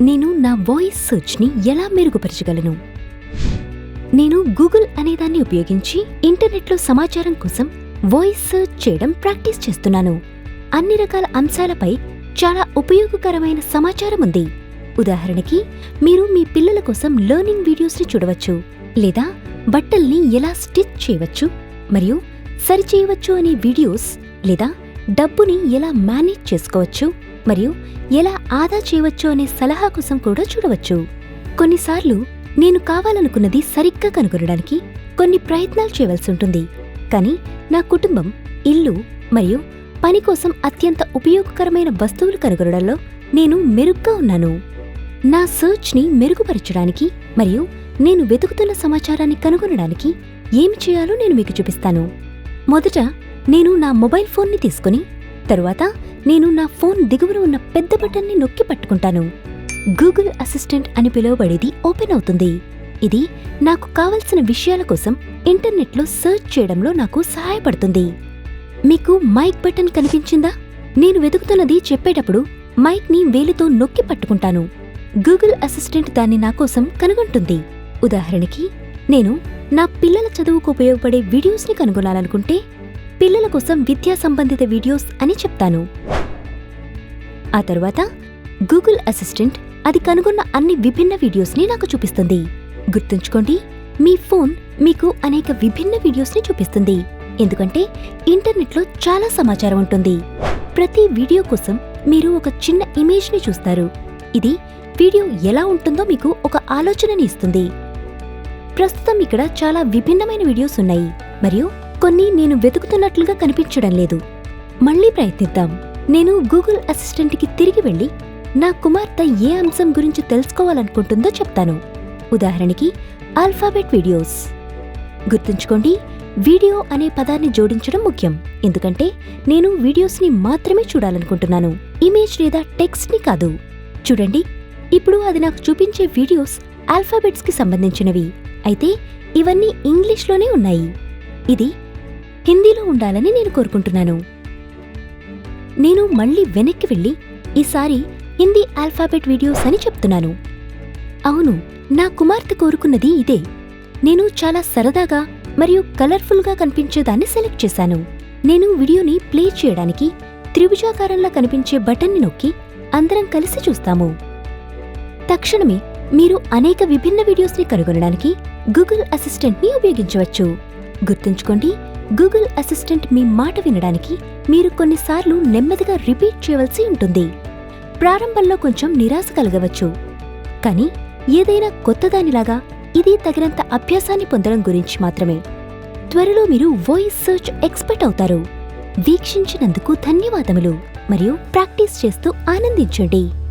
నేను నా వాయిస్ సెర్చ్ని ఎలా మెరుగుపరచగలను? నేను గూగుల్ అనేదాన్ని ఉపయోగించి ఇంటర్నెట్లో సమాచారం కోసం వాయిస్ సెర్చ్ చేయడం ప్రాక్టీస్ చేస్తున్నాను. అన్ని రకాల అంశాలపై చాలా ఉపయోగకరమైన సమాచారం ఉంది. ఉదాహరణకి మీరు మీ పిల్లల కోసం లెర్నింగ్ వీడియోస్ని చూడవచ్చు లేదా బట్టల్ని ఎలా స్టిచ్ చేయవచ్చు మరియు సరిచేయవచ్చు అనే వీడియోస్ లేదా డబ్బుని ఎలా మేనేజ్ చేసుకోవచ్చు మరియు ఎలా ఆదా చేయవచ్చు అనే సలహా కోసం కూడా చూడవచ్చు. కొన్నిసార్లు నేను కావాలనుకున్నది సరిగ్గా కనుగొనడానికి కొన్ని ప్రయత్నాలు చేయవలసి ఉంటుంది. కానీ నా కుటుంబం ఇల్లు మరియు పని కోసం అత్యంత ఉపయోగకరమైన వస్తువులు కనుగొనడంలో నేను మెరుగ్గా ఉన్నాను. నా సెర్చ్ని మెరుగుపరచడానికి మరియు నేను వెతుకుతున్న సమాచారాన్ని కనుగొనడానికి ఏమి చేయాలో నేను మీకు చూపిస్తాను. మొదట నేను నా మొబైల్ ఫోన్ని తీసుకుని తరువాత నేను నా ఫోన్ దిగువన ఉన్న పెద్ద బటన్ని నొక్కి పట్టుకుంటాను. గూగుల్ అసిస్టెంట్ అని పిలువబడేది ఓపెన్ అవుతుంది. ఇది నాకు కావలసిన విషయాల కోసం ఇంటర్నెట్లో సెర్చ్ చేయడంలో నాకు సహాయపడుతుంది. మీకు మైక్ బటన్ కనిపించిందా? నేను వెతుకుతున్నది చెప్పేటప్పుడు మైక్ని వేలితో నొక్కి పట్టుకుంటాను. గూగుల్ అసిస్టెంట్ దాన్ని నా కోసం కనుగొంటుంది. ఉదాహరణకి నేను నా పిల్లల చదువుకు ఉపయోగపడే వీడియోస్ని కనుగొనాలనుకుంటే పిల్లల కోసం విద్యా సంబంధిత వీడియోస్ అని చెప్తాను. ఆ తరువాత గూగుల్ అసిస్టెంట్ అది కనుగొన్న అన్ని విభిన్న వీడియోస్ని నాకు చూపిస్తుంది. గుర్తుంచుకోండి మీ ఫోన్ మీకు అనేక విభిన్న వీడియోస్ని చూపిస్తుంది. ఎందుకంటే ఇంటర్నెట్లో చాలా సమాచారం ఉంటుంది. ప్రతి వీడియో కోసం మీరు ఒక చిన్న ఇమేజ్ని చూస్తారు. ఇది వీడియో ఎలా ఉంటుందో మీకు ఒక ఆలోచనని ఇస్తుంది. ప్రస్తుతం ఇక్కడ చాలా విభిన్నమైన వీడియోస్ ఉన్నాయి. మరియు కొన్ని నేను వెతుకుతున్నట్లుగా కనిపించడం లేదు. మళ్ళీ ప్రయత్నిద్దాం. నేను గూగుల్ అసిస్టెంట్కి తిరిగి వెళ్ళి నా కుమార్తె ఏ అంశం గురించి తెలుసుకోవాలనుకుంటుందో చెప్తాను. ఉదాహరణకి ఆల్ఫాబెట్ వీడియోస్. గుర్తుంచుకోండి వీడియో అనే పదాన్ని జోడించడం ముఖ్యం. ఎందుకంటే నేను వీడియోస్ని మాత్రమే చూడాలనుకుంటున్నాను. ఇమేజ్ లేదా టెక్స్ట్ని కాదు. చూడండి ఇప్పుడు అది నాకు చూపించే వీడియోస్ ఆల్ఫాబెట్స్కి సంబంధించినవి. అయితే ఇవన్నీ ఇంగ్లీష్లోనే ఉన్నాయి. ఇది హిందీలో ఉండాలని నేను కోరుకుంటున్నాను. నేను మళ్ళీ వెనక్కి వెళ్ళి ఈసారి హిందీ ఆల్ఫాబెట్ వీడియోస్ అని చెప్తున్నాను. అవును నా కుమార్తె కోరుకున్నది ఇదే. నేను చాలా సరదాగా మరియు కలర్ఫుల్గా కనిపించేదాన్ని సెలెక్ట్ చేశాను. నేను వీడియోని ప్లే చేయడానికి త్రిభుజాకారంలా కనిపించే బటన్ని నొక్కి అందరం కలిసి చూస్తాము. తక్షణమే మీరు అనేక విభిన్న వీడియోస్ని కనుగొనడానికి గూగుల్ అసిస్టెంట్ని ఉపయోగించవచ్చు. గుర్తుంచుకోండి గూగుల్ అసిస్టెంట్ మీ మాట వినడానికి మీరు కొన్నిసార్లు నెమ్మదిగా రిపీట్ చేయవలసి ఉంటుంది. ప్రారంభంలో కొంచెం నిరాశ కలగవచ్చు. కానీ ఏదైనా కొత్తదానిలాగా ఇది తగినంత అభ్యాసాన్ని పొందడం గురించి మాత్రమే. త్వరలో మీరు వాయిస్ సెర్చ్ ఎక్స్పర్ట్ అవుతారు. వీక్షించినందుకు ధన్యవాదములు. మరియు ప్రాక్టీస్ చేస్తూ ఆనందించండి.